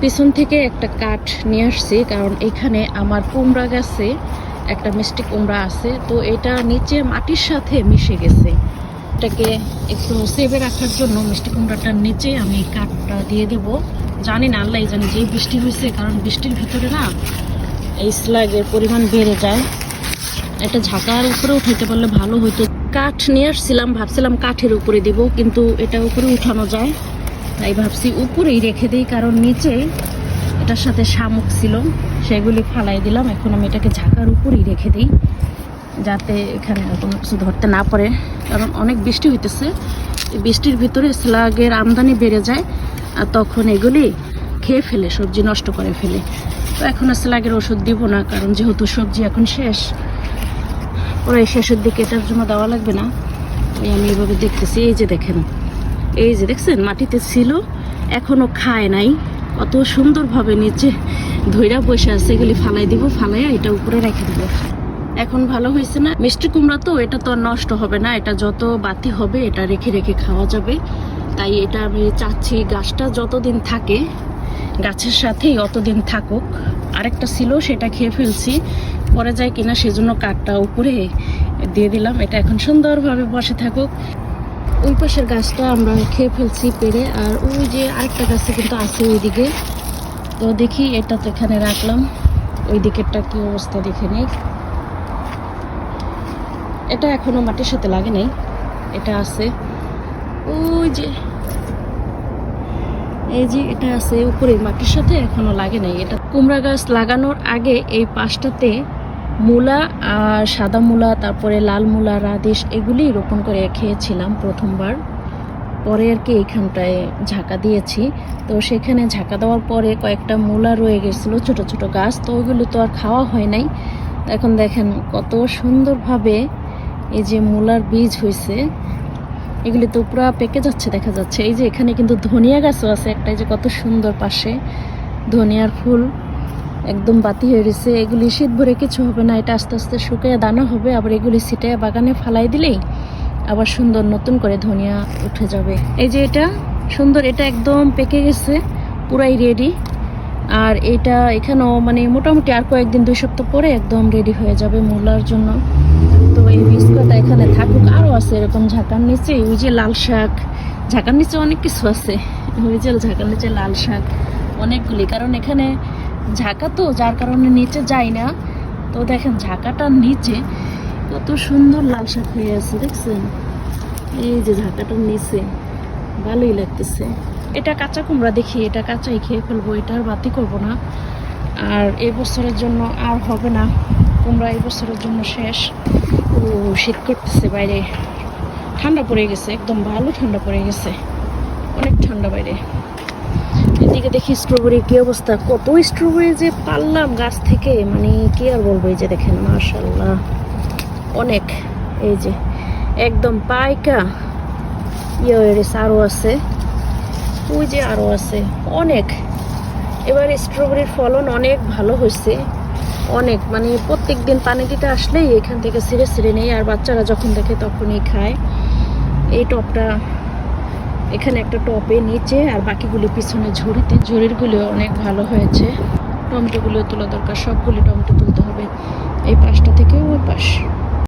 পিছন থেকে একটা কাঠ নিয়ে আসছি, কারণ এখানে আমার কুমড়া গাছে একটা মিষ্টি কুমড়া আছে, তো এটা নিচে মাটির সাথে মিশে গেছে। এটাকে একটু সেভে রাখার জন্য মিষ্টি কুমড়াটার নিচে আমি কাঠটা দিয়ে দেব। জানি না, আল্লাহ জানি যে বৃষ্টি হয়েছে, কারণ বৃষ্টির ভিতরে না এই স্লাগের পরিমাণ বেড়ে যায়। এটা ঝাঁকার উপরে উঠাইতে পারলে ভালো হতো কাঠ নিয়ে আসছিলাম, ভাবছিলাম কাঠের উপরে দিব, কিন্তু এটা উপরে উঠানো যায়। তাই ভাবছি উপরেই রেখে দিই, কারণ নিচে এটার সাথে শামুক ছিল, সেগুলি ফালাই দিলাম। এখন আমি এটাকে ঝাঁকার উপরেই রেখে দিই, যাতে এখানে কোনো কিছু ধরতে না পারে। কারণ অনেক বৃষ্টি হইতেছে বৃষ্টির ভিতরে স্লাগের আমদানি বেড়ে যায়, আর তখন এগুলি খেয়ে ফেলে, সবজি নষ্ট করে ফেলে। তো এখন আর স্লাগের ওষুধ দিব না, কারণ যেহেতু সবজি এখন শেষ পরে শেষের দিকে এটার জন্য দেওয়া লাগবে না। আমি এভাবে দেখতেছি, এই যে দেখেন। এই যে দেখছেন, মাটিতে ছিল, এখনও খায় নাই। কত সুন্দরভাবে নিচে ধইরা বসে আছে, এগুলি ফালাই দিব, ফালাইয়া এটা উপরে রেখে দিব। এখন ভালো হয়েছে না? মিষ্টি কুমড়া তো, এটা তো নষ্ট হবে না, এটা যত বাতি হবে, এটা রেখে রেখে খাওয়া যাবে। তাই এটা আমি চাচ্ছি গাছটা যতদিন থাকে, গাছের সাথেই অতদিন থাকুক। আরেকটা ছিল, সেটা খেয়ে ফেলছি। পরে যায় কিনা, সেজন্য কাঠটা উপরে দিয়ে দিলাম। এটা এখন সুন্দরভাবে বসে থাকুক। ওই পাশের গাছটা আমরা খেয়ে ফেলছি পেরে, আর ওই যে আরেকটা গাছে কিন্তু আছে ওইদিকে। তো দেখি এটা তো এখানে রাখলাম। ওই দিকেরটা কি অবস্থা দেখে নেই। এটা এখনও মাটির সাথে লাগে নাই। এটা আছে। ওই যে, এই যে এটা আছে উপরে মাটির সাথে এখনও লাগে নাই। এটা কুমড়া গাছ লাগানোর আগে এই পাশটাতে মূলা আর সাদা মূলা, তারপরে লাল মূলা, রাদিশ এগুলি রোপণ করে খেয়েছিলাম প্রথমবার। পরে আর কি এইখানটায় ঝাঁকা দিয়েছি। তো সেখানে ঝাঁকা দেওয়ার পরে কয়েকটা মূলা রয়ে গেছিল, ছোট ছোট গাছ। তো ওইগুলো তো আর খাওয়া হয় নাই। এখন দেখেন কত সুন্দরভাবে এই যে মূলার বীজ হয়েছে এগুলি তো পুরো পেকে যাচ্ছে, দেখা যাচ্ছে। এই যে এখানে কিন্তু ধনিয়া গাছও আছে, একটা যে কত সুন্দর পাশে ধনিয়ার ফুল। একদম বাতি হয়ে গেছে। এগুলি শীত ভরে কিছু হবে না। এটা আস্তে আস্তে শুকিয়ে দানা হবে। আবার এগুলি ছিটে বাগানে ফালাই দিলেই আবার সুন্দর নতুন করে ধনিয়া উঠে যাবে। এই যে এটা, সুন্দর এটা একদম পেকে গেছে, পুরাই রেডি আর এটা এখানেও মানে মোটামুটি আর কয়েকদিন, দুই সপ্তাহ পরে একদম রেডি হয়ে যাবে মূলার জন্য। তো এই বীজটা এখানে থাকুক। আরও আছে এরকম ঝাঁকার নিচে। ওই যে লাল শাক। ঝাঁকার নিচে অনেক কিছু আছে। ওই যে ঝাঁকার নিচে লাল শাক। অনেকগুলি। কারণ এখানে ঝাঁকা তো, যার কারণে নিচে যায় না। তো দেখেন ঝাঁকাটার নিচে কত সুন্দর লাল শাক হয়ে আছে, দেখছেন? এই যে ঝাঁকাটার নিচে, ভালোই লাগতেছে। এটা কাঁচা কুমড়া দেখি, এটা কাঁচাই খেয়ে ফেলব, এটা আর বাতি করব না। আর এই বছরের জন্য আর হবে না, কুমড়া এই বছরের জন্য শেষ। ও, শীত করতেছে বাইরে। ঠান্ডা পড়ে গেছে, একদম ভালো ঠান্ডা পড়ে গেছে। অনেক ঠান্ডা বাইরে। এদিকে দেখি স্ট্রবেরি কি অবস্থা? কত স্ট্রবেরি যে পারলাম গাছ থেকে। মানে কি আর বলব এই যে দেখেন মার্শাল্লাহ অনেক। এই যে একদম পাইকা ইয়ে আরও আছে। ওই যে আরও আছে। অনেক। এবার স্ট্রবেরির ফলন অনেক ভালো হয়েছে। অনেক। মানে প্রত্যেক দিন পানি দিতে আসলেই এখান থেকে ছিঁড়ে ছিঁড়ে নেই আর বাচ্চারা যখন দেখে তখনই খায়। এই টপটা এখানে একটা টপে নিচে আর বাকিগুলি পিছনে ঝুড়িতে। ঝুড়িরগুলো অনেক ভালো হয়েছে। টমেটোগুলো তোলা দরকার, সবগুলি টমেটো তুলতে হবে। এই পাশটা থেকে ওই পাশ।